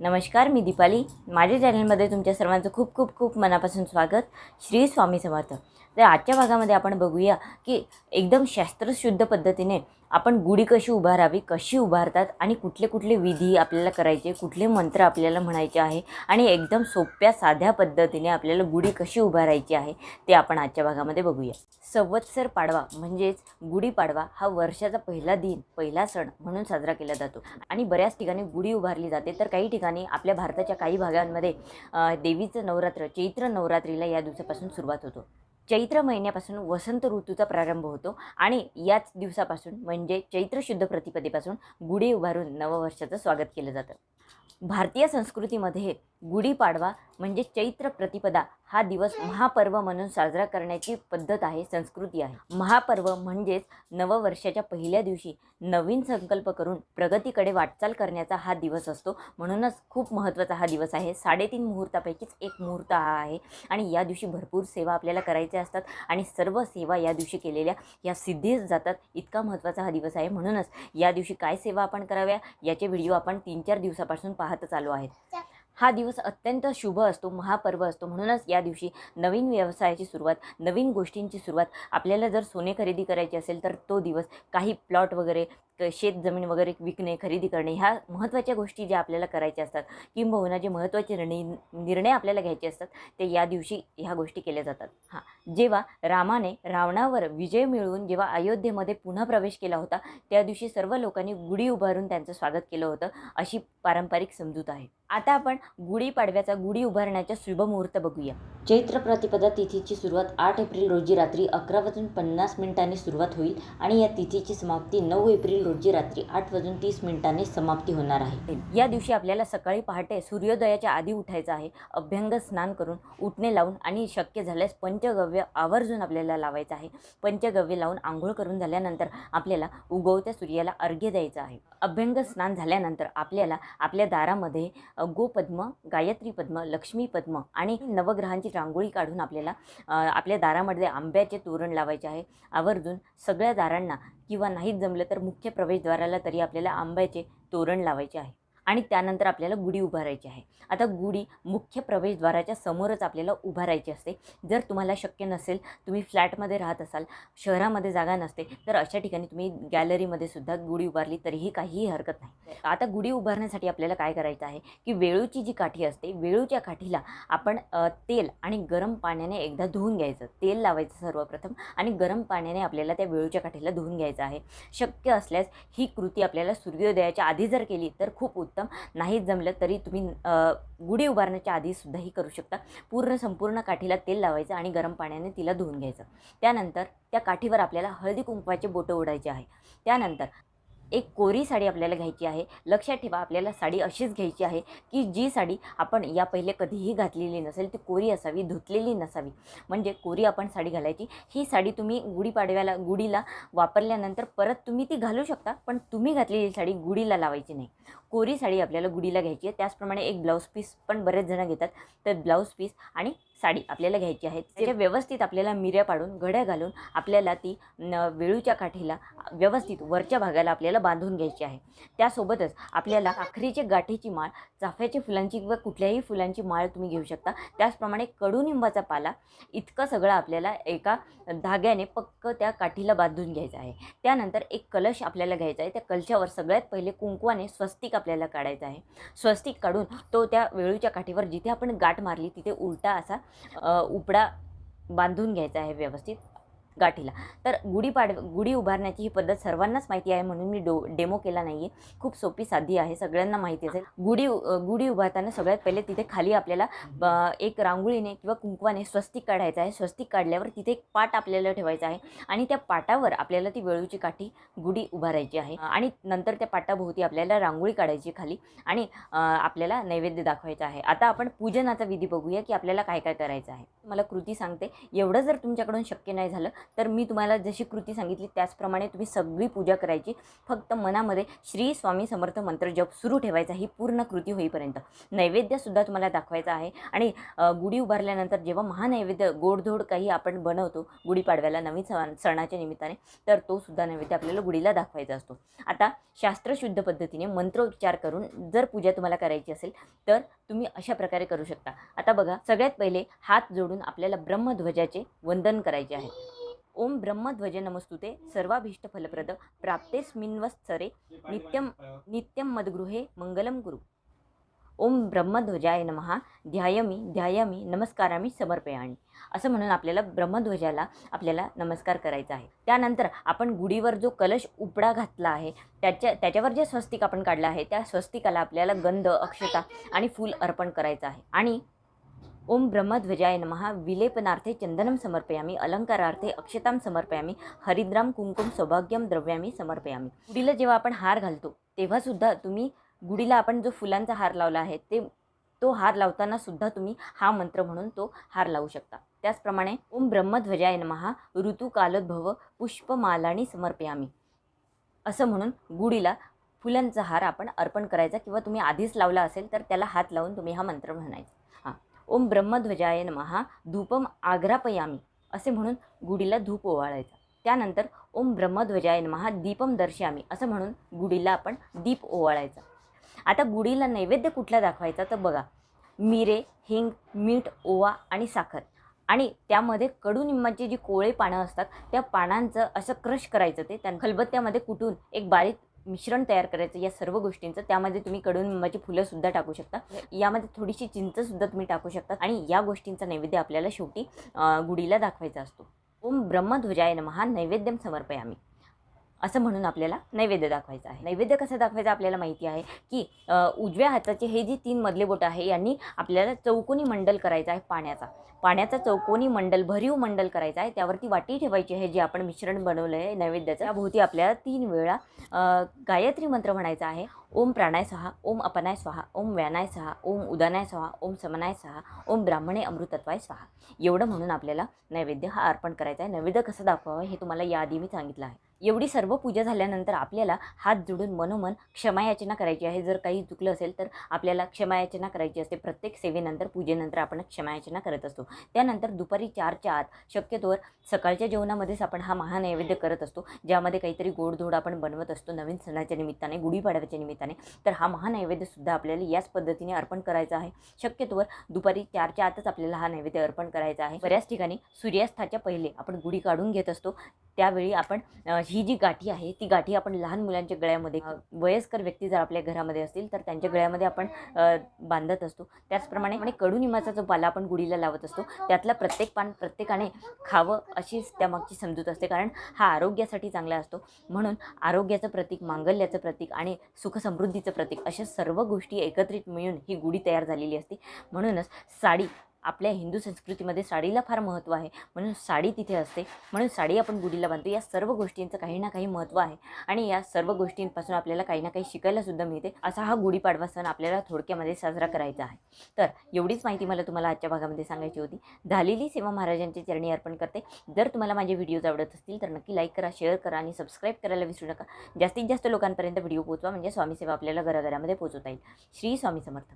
नमस्कार मी दीपाली. माझ्या चॅनलमध्ये तुमच्या सर्वांचं खूप खूप खूप मनापासून स्वागत. श्री स्वामी समर्थ. तर आजच्या भागामध्ये आपण बघूया की एकदम शास्त्रशुद्ध पद्धतीने आपण गुढी कशी उभारावी कशी उभारतात आणि कुठले कुठले विधी आपल्याला करायचे कुठले मंत्र आपल्याला म्हणायचे आहे आणि एकदम सोप्या साध्या पद्धतीने आपल्याला गुढी कशी उभारायची आहे ते आपण आजच्या भागामध्ये बघूया. संवत्सर पाडवा म्हणजेच गुढीपाडवा हा वर्षाचा पहिला दिन पहिला सण म्हणून साजरा केला जातो. आणि बऱ्याच ठिकाणी गुढी उभारली जाते. तर काही ठिकाणी आपल्या भारताच्या काही भागांमध्ये देवीचं नवरात्र चैत्र नवरात्रीला या दिवसापासून सुरुवात होतो. चैत्र महिन्यापासून वसंत ऋतूचा प्रारंभ होतो आणि याच दिवसापासून म्हणजे चैत्र शुद्ध प्रतिपदेपासून गुढी उभारून नववर्षाचं स्वागत केलं जातं. भारतीय संस्कृतीमध्ये गुढीपाडवा म्हणजे चैत्र प्रतिपदा हा दिवस महापर्व म्हणून साजरा करण्याची पद्धत आहे संस्कृती आहे. महापर्व म्हणजेच नववर्षाच्या पहिल्या दिवशी नवीन संकल्प करून प्रगतीकडे वाटचाल करण्याचा हा दिवस असतो. म्हणूनच खूप महत्त्वाचा हा दिवस आहे. साडेतीन मुहूर्तापैकीच एक मुहूर्त हा आहे. आणि या दिवशी भरपूर सेवा आपल्याला करायच्या असतात आणि सर्व सेवा या दिवशी केलेल्या या सिद्धीच जातात. इतका महत्त्वाचा हा दिवस आहे. म्हणूनच या दिवशी काय सेवा आपण कराव्या? याचे व्हिडिओ आपण तीन चार दिवसापासून पाहत चालू आहेत. हा दिवस अत्यंत शुभ असतो महापर्व असतो. म्हणूनच या दिवशी नवीन व्यवसायाची सुरुवात नवीन गोष्टींची सुरुवात आपल्याला जर सोने खरेदी करायची असेल तर तो दिवस काही प्लॉट वगैरे शेत जमीन वगैरे विकणे खरेदी करणे ह्या महत्त्वाच्या गोष्टी ज्या आपल्याला करायच्या असतात किंबहुना जे महत्त्वाचे निर्णय निर्णय आपल्याला घ्यायचे असतात ते या दिवशी ह्या गोष्टी केल्या जातात. हां जेव्हा रामाने रावणावर विजय मिळवून जेव्हा अयोध्येमध्ये पुन्हा प्रवेश केला होता त्या दिवशी सर्व लोकांनी गुढी उभारून त्यांचं स्वागत केलं होतं अशी पारंपरिक समजूत आहे. आता आपण गुढीपाडव्याचा गुढी उभारण्याचा शुभमुहूर्त बघूया. चैत्र प्रतिपदा तिथीची सुरुवात आठ एप्रिल रोजी रात्री अकरा वाजून पन्नास मिनिटांनी सुरुवात होईल आणि या तिथीची समाप्ती नऊ एप्रिल रोजी रात्री आठ वाजून तीस मिनिटांनी समाप्ती होणार आहे. या दिवशी आपल्याला सकाळी पहाटे सूर्योदयाच्या आधी उठायचं आहे. अभ्यंग स्नान करून उठणे लावून आणि शक्य झाल्यास पंचगव्य आवर्जून आपल्याला लावायचं आहे. पंचगव्य लावून आंघोळ करून झाल्यानंतर आपल्याला उगवत्या सूर्याला अर्घ्य द्यायचं आहे. अभ्यंग स्नान झाल्यानंतर आपल्याला आपल्या दारामध्ये गोपद्म गायत्री पद्म लक्ष्मी पद्म आणि नवग्रहांची रांगोळी काढून आपल्याला आपल्या दारामध्ये आंब्याचे तोरण लावायचे आहे. आवर्जून सगळ्या दारांना किंवा नाहीच जमलं तर मुख्य प्रवेशद्वाराला तरी आपल्याला आंब्याचे तोरण लावायचे आहे. आणि त्यानंतर आपल्याला गुढी उभारायची आहे. आता गुढी मुख्य प्रवेशद्वाराच्या समोरच आपल्याला उभारायची असते. जर तुम्हाला शक्य नसेल तुम्ही फ्लॅटमध्ये राहत असाल शहरामध्ये जागा नसते तर अशा ठिकाणी तुम्ही गॅलरीमध्ये सुद्धा गुढी उभारली तरीही काहीही हरकत नाही. आता गुढी उभारण्यासाठी आपल्याला काय करायचं आहे की वेळूची जी काठी असते वेळूच्या काठीला आपण तेल आणि गरम पाण्याने एकदा धुवून घ्यायचं. तेल लावायचं सर्वप्रथम आणि गरम पाण्याने आपल्याला त्या वेळूच्या काठीला धुवून घ्यायचं आहे. शक्य असल्यास ही कृती आपल्याला सूर्योदयाच्या आधी जर केली तर खूप उत्तम नाही जमलं तरी तुम्ही गुढी उभारण्याच्या आधीसुद्धाही करू शकता. पूर्ण संपूर्ण काठीला तेल लावायचं आणि गरम पाण्याने तिला धुवून घ्यायचं. त्यानंतर त्या काठीवर आपल्याला हळदी कुंकवाचे बोटं उडायचे आहे. त्यानंतर एक कोरी साडी आपल्याला घ्यायची आहे. लक्षात ठेवा आपल्याला साडी अशीच घ्यायची आहे की जी साडी आपण या पहिले कधीही घातलेली नसेल ती कोरी असावी धुतलेली नसावी. म्हणजे कोरी आपण साडी घालायची. ही साडी तुम्ही गुढीपाडव्याला गुढीला वापरल्यानंतर परत तुम्ही ती घालू शकता पण तुम्ही घातलेली साडी गुढीला लावायची नाही. कोरी साडी आपल्याला गुढीला घ्यायची आहे. त्याचप्रमाणे एक ब्लाऊज पीस पण बरेच जण घेतात. तर ब्लाऊज पीस आणि साडी आपल्याला घ्यायची आहे. त्याच्या व्यवस्थित आपल्याला मिऱ्या पाडून घड्या घालून आपल्याला ती न वेळूच्या काठीला व्यवस्थित वरच्या भागाला आपल्याला बांधून घ्यायची आहे. त्यासोबतच आपल्याला आखरीचे गाठीची माळ चाफ्याच्या फुलांची किंवा कुठल्याही फुलांची माळ तुम्ही घेऊ शकता. त्याचप्रमाणे कडुनिंबाचा पाला इतकं सगळं आपल्याला एका धाग्याने पक्क त्या काठीला बांधून घ्यायचं आहे. त्यानंतर एक कलश आपल्याला घ्यायचा आहे. त्या कलशावर सगळ्यात पहिले कुंकवाने स्वस्तिक आपल्याला काढायचं आहे. स्वस्तिक काढून तो त्या वेळूच्या काठीवर जिथे आपण गाठ मारली तिथे उलटा असा उपडा बांधून घ्यायचा आहे व्यवस्थित. गाठीला. तर गुढीपाड गुढी उभारण्याची ही पद्धत सर्वांनाच माहिती आहे म्हणून मी डो डेमो केला नाही आहे खूप सोपी साधी आहे सगळ्यांना माहिती असेल. गुढी गुढी उभारताना सगळ्यात पहिले तिथे खाली आपल्याला एक रांगोळीने किंवा कुंकवाने स्वस्तिक काढायचं आहे. स्वस्तिक काढल्यावर तिथे एक पाट आपल्याला ठेवायचा आहे. आणि त्या पाटावर आपल्याला ती वेळूची काठी गुढी उभारायची आहे. आणि नंतर त्या पाटाभोवती आपल्याला रांगोळी काढायची खाली आणि आपल्याला नैवेद्य दाखवायचा आहे. आता आपण पूजनाचा विधी बघूया की आपल्याला काय काय करायचं आहे. मला कृती सांगते. एवढं जर तुमच्याकडून शक्य नाही झालं तर मी तुम्हाला जशी कृती सांगितली त्याचप्रमाणे तुम्ही सगळी पूजा करायची. फक्त मनामध्ये श्री स्वामी समर्थ मंत्र जप सुरू ठेवायचा ही पूर्ण कृती होईपर्यंत. नैवेद्यसुद्धा तुम्हाला दाखवायचा आहे. आणि गुढी उभारल्यानंतर जेव्हा महानैवेद्य गोडधोड काही आपण बनवतो गुढीपाडव्याला नवीन सण सणाच्या निमित्ताने तर तो सुद्धा नैवेद्य आपल्याला गुढीला दाखवायचा असतो. आता शास्त्रशुद्ध पद्धतीने मंत्रोच्चार करून जर पूजा तुम्हाला करायची असेल तर तुम्ही अशा प्रकारे करू शकता. आता बघा सगळ्यात पहिले हात जोडून आपल्याला ब्रह्मध्वजाचे वंदन करायचे आहे. ओम ब्रह्मध्वज नमस्तुते सर्वाभीष्ट फलप्रद प्राप्तेस्मिन्वत्सरे नित्यम नित्यम मद्गृहे मंगलम गुरु ओम ब्रह्मध्वजाय नमः। ध्यायमी ध्यायामी नमस्कारामी समर्पयामी। असं म्हणून आपल्याला ब्रह्मध्वजाला आपल्याला नमस्कार करायचा आहे. त्यानंतर आपण गुढीवर जो कलश उपडा घातला आहे त्याच्या त्याच्यावर जे स्वस्तिक आपण काढलं आहे त्या स्वस्तिकाला आपल्याला गंध अक्षता आणि फूल अर्पण करायचं आहे. आणि ओम ब्रह्मध्वजाय नमः. विलेपनार्थे चंदनम समर्पयामी. अलंकारार्थे अक्षतां समर्पयामी. हरिद्राम कुंकुम सौभाग्यम द्रव्यामी समर्पयामी. गुढीला जेव्हा आपण हार घालतो तेव्हासुद्धा तुम्ही गुढीला आपण जो फुलांचा हार लावला आहे ते तो हार लावताना सुद्धा तुम्ही हा मंत्र म्हणून तो हार लावू शकता. त्याचप्रमाणे ओम ब्रह्मध्वजाय नमः. ऋतुकालोद्भव पुष्पमालानी समर्पयामी. असं म्हणून गुढीला फुलांचा हार आपण अर्पण करायचा किंवा तुम्ही आधीच लावला असेल तर त्याला हात लावून तुम्ही हा मंत्र म्हणायचा. ओम ब्रह्मध्वजाय महा धूपम आग्रापयामी. असे म्हणून गुढीला धूप ओवाळायचा. त्यानंतर ओम ब्रह्मध्वजाय महा दीपम दर्शयामी. असं म्हणून गुढीला आपण दीप ओवाळायचा. आता गुढीला नैवेद्य कुठला दाखवायचा तर बघा. मिरे हिंग मीठ ओवा आणि साखर. आणि त्यामध्ये कडुनिंबाची जी कोळे पानं असतात त्या पानांचं असं क्रश करायचं ते त्या खलबत्त्यामध्ये कुटून एक बारीक मिश्रण तयार करायचं या सर्व गोष्टींचं. त्यामध्ये तुम्ही कडुनिंबाची फुलंसुद्धा टाकू शकता. यामध्ये थोडीशी चिंचसुद्धा तुम्ही टाकू शकता. आणि या गोष्टींचा नैवेद्य आपल्याला शेवटी गुढीला दाखवायचा असतो. ओम ब्रह्मध्वजाय नमः. नैवेद्यम समर्पयामी. असं म्हणून आपल्याला नैवेद्य दाखवायचं आहे. नैवेद्य कसं दाखवायचं आपल्याला माहिती आहे की उजव्या हाताचे हे जी तीन मधले बोट आहे यांनी आपल्याला चौकोनी मंडल करायचा आहे पाण्याचा. पाण्याचा चौकोनी मंडल भरीव मंडल करायचा आहे. त्यावरती वाटी ठेवायची आहे जे आपण मिश्रण बनवलं आहे नैवेद्याचं. त्याभोवती आपल्याला तीन वेळा गायत्री मंत्र म्हणायचा आहे. ओम प्राणाय सहा ओम अपनाय स्वाहा ओम व्यानाय सहा ओम उदानाय सहा ओम समनाय सहा ओम ब्राह्मणे अमृतत्वाय स्वाहा. एवढं म्हणून आपल्याला नैवेद्य हा अर्पण करायचा आहे. नैवेद्य कसं दाखवावं हे तुम्हाला याआधी मी सांगितलं आहे. एवढी सर्व पूजा झाल्यानंतर आपल्याला हात जोडून मनोमन क्षमायाचना करायची आहे. जर काही चुकलं असेल तर आपल्याला क्षमायाचना करायची असते. प्रत्येक सेवेनंतर पूजेनंतर आपण क्षमायाचना करत असतो. त्यानंतर दुपारी चारच्या आत शक्यतोवर सकाळच्या जेवणामध्येच आपण हा महानैवेद्य करत असतो. ज्यामध्ये काहीतरी गोडधोड आपण बनवत असतो नवीन सणाच्या निमित्ताने गुढीपाडव्याच्या निमित्ताने. तर हा महानैवेद्यसुद्धा आपल्याला याच पद्धतीने अर्पण करायचा आहे. शक्यतोवर दुपारी चारच्या आतच आपल्याला हा नैवेद्य अर्पण करायचा आहे. बऱ्याच ठिकाणी सूर्यास्ताच्या पहिले आपण गुढी काढून घेत असतो. त्यावेळी आपण ही जी गाठी आहे ती गाठी आपण लहान मुलांच्या गळ्यामध्ये वयस्कर व्यक्ती जर आपल्या घरामध्ये असतील तर त्यांच्या गळ्यामध्ये आपण बांधत असतो. त्याचप्रमाणे आणि कडुनिंबाचा जो पाला आपण गुढीला लावत असतो त्यातला प्रत्येक पान प्रत्येकाने खावं अशीच त्यामागची समजूत असते. कारण हा आरोग्यासाठी चांगला असतो. म्हणून आरोग्याचं प्रतीक मांगल्याचं प्रतीक आणि सुखसमृद्धीचं प्रतीक अशा सर्व गोष्टी एकत्रित मिळून ही गुढी तयार झालेली असते. म्हणूनच साडी आपल्या हिंदू संस्कृतीमध्ये साडीला फार महत्त्व आहे. म्हणून साडी तिथे असते. म्हणून साडी आपण गुढीला बांधतो. या सर्व गोष्टींचं काही ना काही महत्त्व आहे. आणि या सर्व गोष्टींपासून आपल्याला काही ना काही शिकायला सुद्धा मिळते. असा हा गुढीपाडवा सण आपल्याला थोडक्यामध्ये साजरा करायचा आहे. तर एवढीच माहिती मला तुम्हाला आजच्या भागामध्ये सांगायची होती. झालेली सेवा महाराजांची चरणी अर्पण करते. जर तुम्हाला माझे व्हिडिओज आवडत असतील तर नक्की लाईक करा शेअर करा आणि सबस्क्राईब करायला विसरू नका. जास्तीत जास्त लोकांपर्यंत व्हिडिओ पोचवा म्हणजे स्वामी सेवा आपल्याला घराघरामध्ये पोचवता येईल. श्री स्वामी समर्थ.